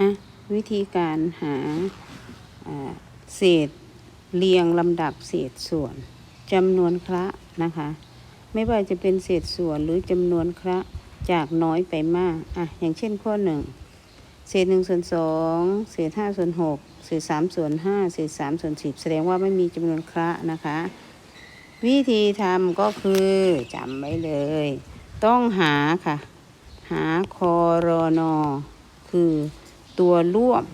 อะวิธีการหาเศษเรียงลำดับเศษส่วนจำนวนคระนะคะ ไม่ว่าจะเป็นเศษส่วนหรือจำนวนคระจากน้อยไปมากอะอย่างเช่นข้อหนึ่งเศษหนึ่งส่วนสองเศษห้าส่วนหกเศษสามส่วนห้าเศษสามส่วนสิบแสดงว่าไม่มีจำนวนคระนะคะ วิธีทำก็คือจำไว้เลย ต้องหาค่ะ หาคอรอนอคือ ตัวร่วม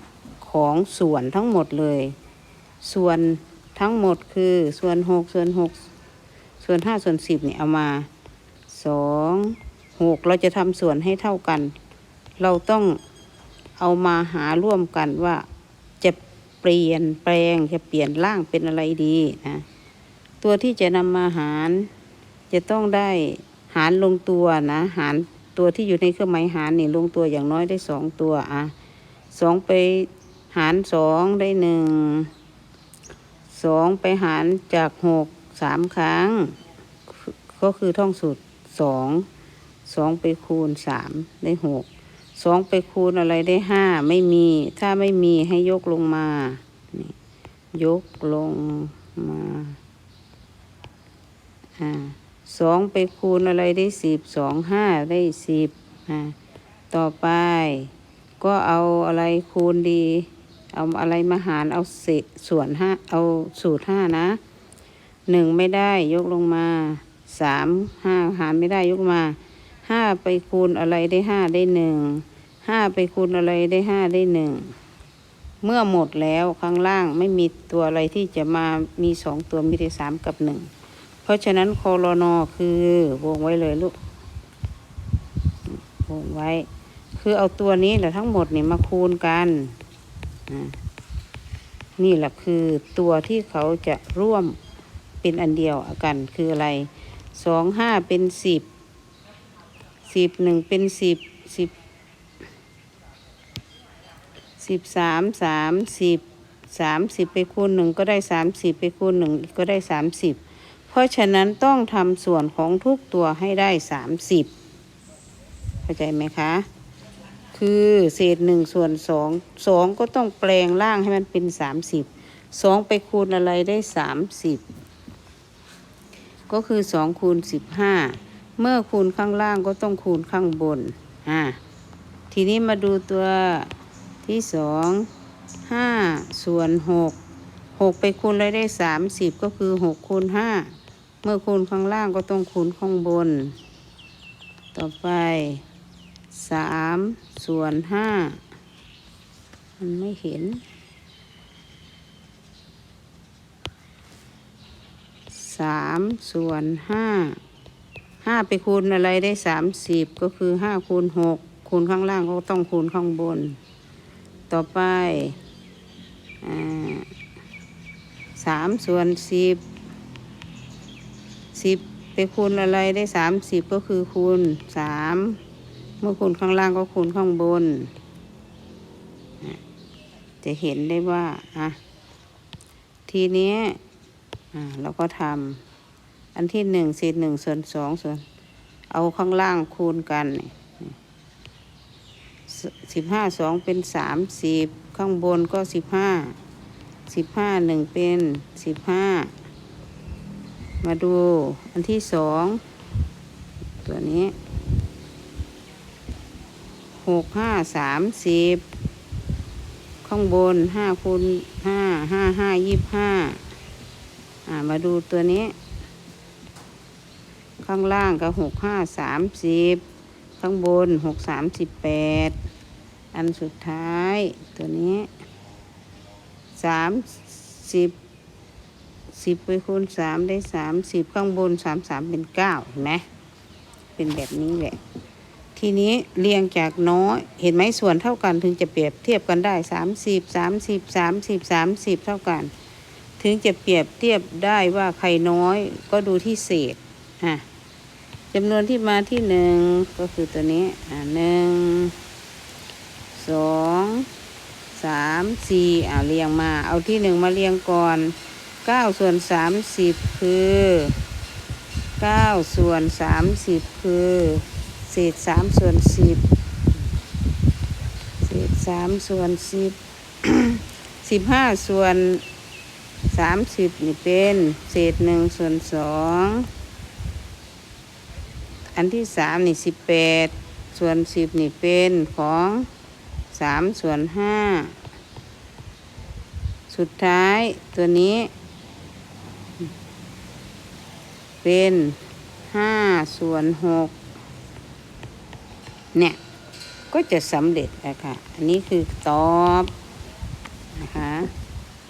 ของส่วนทั้งหมดเลย ส่วนทั้งหมดคือส่วนหกส่วนหกส่วนห้าส่วนสิบเนี่ยเอามาสองหกเราจะทำส่วนให้เท่ากัน เราต้องเอามาหาร่วมกันว่าจะเปลี่ยนแปลงจะเปลี่ยนร่างเป็นอะไรดีนะตัวที่จะนำมาหารจะต้องได้หารลงตัวนะ หารตัวที่อยู่ในเครื่องหมายหารนี่ลงตัวอย่างน้อยได้สองตัวอะ สองไปหารสองได้หนึ่งสองไปหารจากหกสามครั้ง ก็คือท่องสูตรสองสองไปคูณสามได้หกสองไปคูณอะไรได้ห้าไม่มี ถ้าไม่มีให้ยกลงมา ยกลงมาสองไปคูณอะไรได้สิบสองห้าได้สิบต่อไป ก็เอาอะไรคูณดี เอาอะไรมาหารเอาเศษส่วนห้าเอาสูตรห้านะหนึ่งไม่ได้ยกลงมาสามห้าหารไม่ได้ยกมาห้าไปคูณอะไรได้ห้าได้หนึ่งห้าไปคูณอะไรได้ห้าได้หนึ่งเมื่อหมดแล้วข้างล่างไม่มีตัวอะไรที่จะมามีสองตัวมีแต่สามกับหนึ่งเพราะฉะนั้นโคโลนอคือวงไว้เลยลูกวงไว้ คือเอาตัวนี้แหละทั้งหมดนี่มาคูณกันนี่แหละคือตัวที่เขาจะร่วมเป็นอันเดียวกันคืออะไรสองห้าเป็นสิบสิบหนึ่งเป็นสิบสิบสิบสามสามสิบสามสิบไปคูณหนึ่งก็ได้สามสิบไปคูณหนึ่งก็ได้สามสิบเพราะฉะนั้นต้องทำส่วนของทุกตัวให้ได้สามสิบเข้าใจไหมคะ คือเศษหนึ่งส่วนสองสองก็ต้องแปลงร่างให้มันเป็นสามสิบสองไปคูณอะไรได้สามสิบก็คือสองคูณสิบห้าเมื่อคูณข้างล่างก็ต้องคูณข้างบนอ่าทีนี้มาดูตัวที่สองห้าส่วนหกหกไปคูณอะไรได้สามสิบก็คือหกคูณห้าเมื่อคูณข้างล่างก็ต้องคูณข้างบน ต่อไป สามส่วนห้ามันไม่เห็นสามส่วนห้าห้าไปคูณอะไรได้สามสิบก็คือห้าคูณหกคูณข้างล่างก็ต้องคูณข้างบน ต่อไปสามส่วนสิบสิบไปคูณอะไรได้สามสิบก็คือคูณสาม เมื่อคูณข้างล่างก็คูณข้างบน จะเห็นได้ว่าอะทีนี้อะเราก็ทำอันที่หนึ่งเศษหนึ่งส่วนสองส่วน เอาข้างล่างคูณกันสิบห้าสองเป็นสามสิบข้างบนก็สิบห้าสิบห้าหนึ่งเป็นสิบห้ามาดูอันที่สองตัวนี้ หกห้าสามสิบข้างบนห้าคูณห้าห้าห้ายี่ห้าอ่ามาดูตัวนี้ ข้างล่างก็หกห้าสามสิบข้างบนหกสามสิบแปดอันสุดท้ายตัวนี้สามสิบสิบไปคูณสามได้สามสิบข้างบนสามสามเป็นเก้าเห็นไหมเป็นแบบนี้แหละ ทีนี้เรียงจากน้อยเห็นไหมส่วนเท่ากันถึงจะเปรียบเทียบกันได้สามสิบสามสิบสามสิบสามสิบเท่ากัน ถึงจะเปรียบเทียบได้ว่าใครน้อยก็ดูที่เศษอะจำนวนที่มาที่หนึ่งก็คือตัวนี้อะหนึ่งสองสามสี่อ่าเรียงมา เอาที่หนึ่งมาเรียงก่อนเก้าส่วนสามสิบคือเก้าส่วนสามสิบคือ เศษสามส่วนสิบเศษสามส่วนสิบสิบห้าส่วนสามสิบนี่เป็นเศษหนึ่งส่วนสองอันที่สามนี่สิบแปดส่วนสิบนี่เป็นของสามส่วนห้าสุดท้ายตัวนี้ เป็นห้าส่วนหก เนี่ย ก็จะสำเร็จนะค่ะอันนี้คือตอบนะคะ